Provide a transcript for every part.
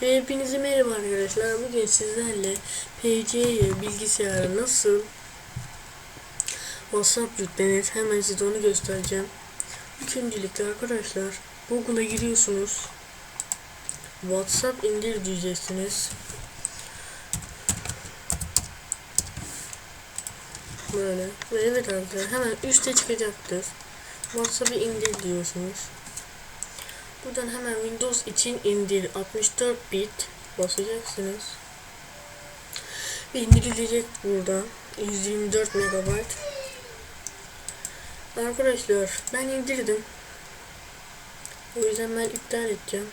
Hepinize merhaba arkadaşlar. Bugün sizlerle PC'ye bilgisayara nasıl WhatsApp yüklenir hemen size onu göstereceğim. İlk öncelikle arkadaşlar Google'a giriyorsunuz. WhatsApp indir diyeceksiniz. Böyle. Ve evet arkadaşlar hemen üstte çıkacaktır. WhatsApp'ı indir diyorsunuz. Buradan hemen Windows için indir 64 bit basacaksınız. Ve indirilecek burada 124 MB. Arkadaşlar ben indirdim. O yüzden ben iptal edeceğim.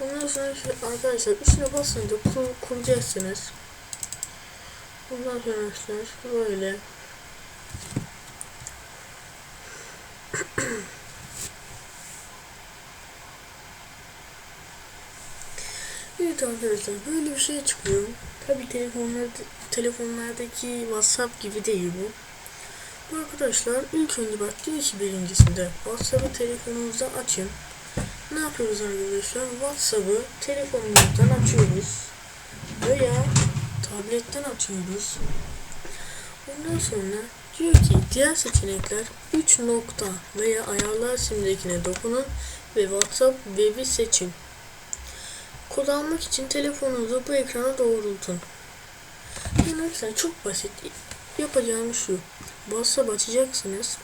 Ondan sonra arkadaşlar üstüne basınca kur, kuracaksınız. Ondan sonra arkadaşlar böyle Evet arkadaşlar böyle bir şey çıkıyor. Tabi telefonlar telefonlardaki WhatsApp gibi değil bu. Bu arkadaşlar ilk önce bak diyor ki birincisinde WhatsApp'ı telefonunuzda açın. Ne yapıyoruz arkadaşlar? WhatsApp'ı telefonumuzdan açıyoruz. Veya tabletten açıyoruz. Ondan sonra diyor ki diğer seçenekler 3 nokta veya ayarlar simgekine dokunun ve WhatsApp web'i seçin. Kod almak için telefonunuzu bu ekrana doğrultun. Yani arkadaşlar çok basit. Yapacağınız şu. WhatsApp açacaksınız.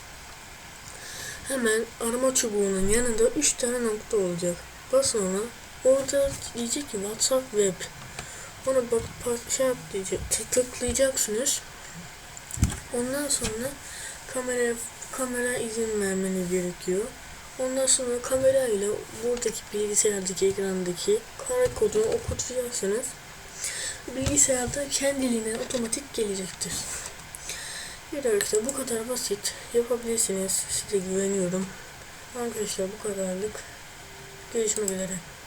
Hemen arama çubuğunun yanında 3 tane nokta olacak. Basın ona. Orada diyecek ki WhatsApp web. Ona bak şey yap diyecek. tı- Tıklayacaksınız. Ondan sonra kamera kamera izin vermeniz gerekiyor. Ondan sonra kamerayla buradaki bilgisayardaki ekrandaki kare kodunu okutacaksınız. Bilgisayarda kendiliğinden otomatik gelecektir. Bir arkadaşlar bu kadar basit yapabilirsiniz. Size güveniyorum. Arkadaşlar bu kadarlık. Görüşmek üzere.